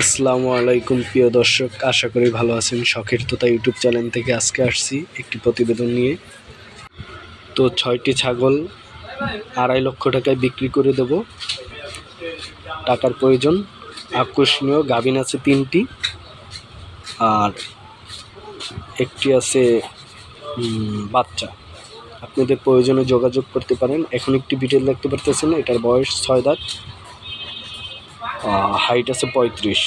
আসসালামু আলাইকুম, প্রিয় দর্শক। আশা করি ভালো আছেন। শখের তোতা ইউটিউব চ্যানেল থেকে আজকে আসছি একটি প্রতিবেদন নিয়ে। তো ছয়টি ছাগল আড়াই লক্ষ টাকায় বিক্রি করে দেব। টাকার প্রয়োজন আকর্ষণীয়। গাভিন আছে তিনটি। আর একটি আছে বাচ্চা। আপনাদের প্রয়োজনে যোগাযোগ করতে পারেন। এখন একটি বিটেল দেখতে পারতেছেন, এটার বয়স ছয় দাঁত। হাইট আছে পঁয়ত্রিশ।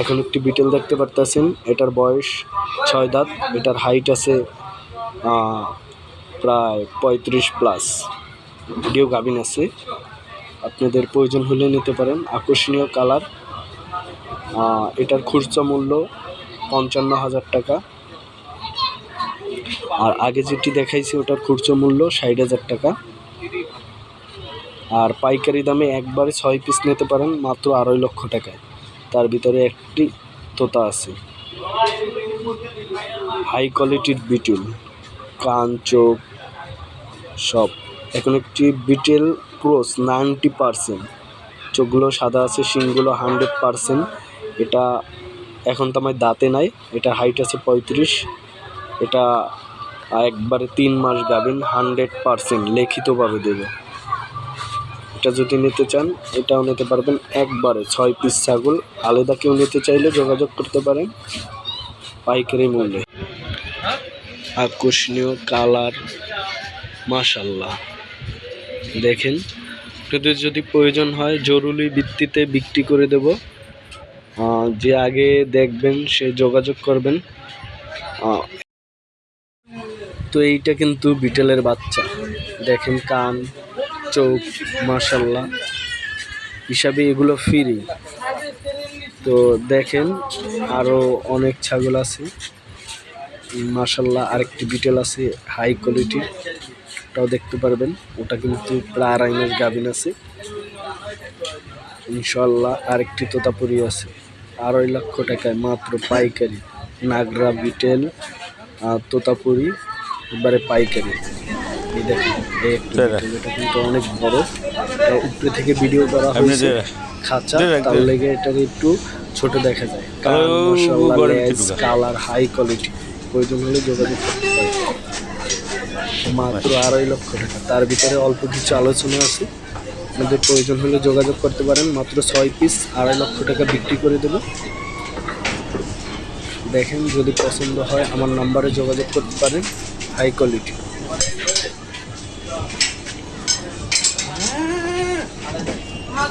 এখন একটি বিটেল দেখতে পারতেছেন, এটার বয়স ছয় দাঁত, এটার হাইট আছে প্রায় পঁয়ত্রিশ প্লাস ভিডিও গাভিন আছে, আপনাদের প্রয়োজন হলে নিতে পারেন। আকর্ষণীয় কালার এটার খুচরা মূল্য পঞ্চান্ন হাজার টাকা। আর আগে যেটি দেখাইছি, ওটার খুচরা মূল্য ষাট হাজার টাকা। আর পাইকারি দামে একবারে ছয় পিস নিতে পারেন মাত্র আড়াই লক্ষ টাকায়। তার ভিতরে একটি তোতা আছে। হাই কোয়ালিটির বিটুল, কান, চোখ, সব। এখন একটি বিটেল ক্রোস নাইনটি পারসেন্ট। চোখগুলো সাদা আছে, শিংগুলো হান্ড্রেড পারসেন্ট। এটা এখন তো আমার দাঁতে নাই, এটা হাইট আছে পঁয়ত্রিশ। এটা একবারে তিন মাস গাবেন, হান্ড্রেড পারসেন্ট, লিখিতভাবে দেবে। এটা যদি নিতে চান, এটাও নিতে পারবেন। একবারে ছয় পিস ছাগল। আলাদা কেউ নিতে চাইলে যোগাযোগ করতে পারেন পাইকারি মূল্যে। আকর্ষণীয় কালার মাশাল্লাহ দেখেন, আপনাদের যদি প্রয়োজন হয়, জরুরি ভিত্তিতে বিক্রি করে দেব। যে আগে দেখবেন, সে যোগাযোগ করবেন। তো এইটা কিন্তু বিটেলের বাচ্চা। দেখেন কান চোখ মাশাল্লাহ হিসাবে এগুলো ফ্রি তো দেখেন আরও অনেক ছাগল আছে। মাশাল্লাহ আরেকটি বিটেল আছে হাই কোয়ালিটির ওটাও দেখতে পারবেন। ওটা কিন্তু প্রায় আড়াই মাস গাভিন আছে। ইনশাল্লাহ আরেকটি তোতাপুরি আছে। আড়াই লক্ষ টাকায় মাত্র পাইকারি। নাগরা বিটেল তোতাপুরি, এবারে পাইকারি। এই দেখেন এই একটি কিন্তু অনেক বড়। উপরে থেকে ভিডিও করা হয়েছে খাঁচা তার লেগে এটাকে একটু ছোট দেখা যায়। কারণ কালার হাই কোয়ালিটি প্রয়োজন হলে যোগাযোগ করতে পারেন। মাত্র আড়াই লক্ষ টাকা। তার ভিতরে অল্প কিছু আলোচনা আছে। আপনাদের প্রয়োজন হলে যোগাযোগ করতে পারেন। মাত্র ছয় পিস আড়াই লক্ষ টাকা বিক্রি করে দেবো। দেখেন যদি পছন্দ হয় আমার নাম্বারে যোগাযোগ করতে পারেন। হাই কোয়ালিটি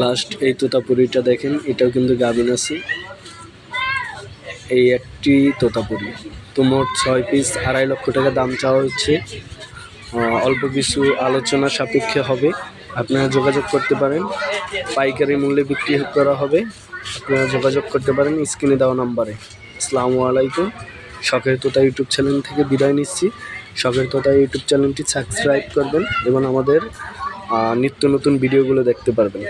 লাস্ট এই তোতাপুরিটা দেখেন, এটাও কিন্তু গাভিন আছে। এই একটি তোতাপুরি। তো মোট ছয় পিস আড়াই লক্ষ টাকা দাম চাওয়া হচ্ছে। অল্প কিছু আলোচনা সাপেক্ষে হবে। আপনারা যোগাযোগ করতে পারেন। পাইকারি মূল্যে বিক্রি করা হবে। আপনারা যোগাযোগ করতে পারেন স্ক্রিনে দেওয়া নাম্বারে। আসসালামু আলাইকুম। শখের তোতা ইউটিউব চ্যানেল থেকে বিদায় নিচ্ছি। শখের তোতা ইউটিউব চ্যানেলটি সাবস্ক্রাইব করবেন এবং আমাদের নিত্য নতুন ভিডিওগুলো দেখতে পারবেন।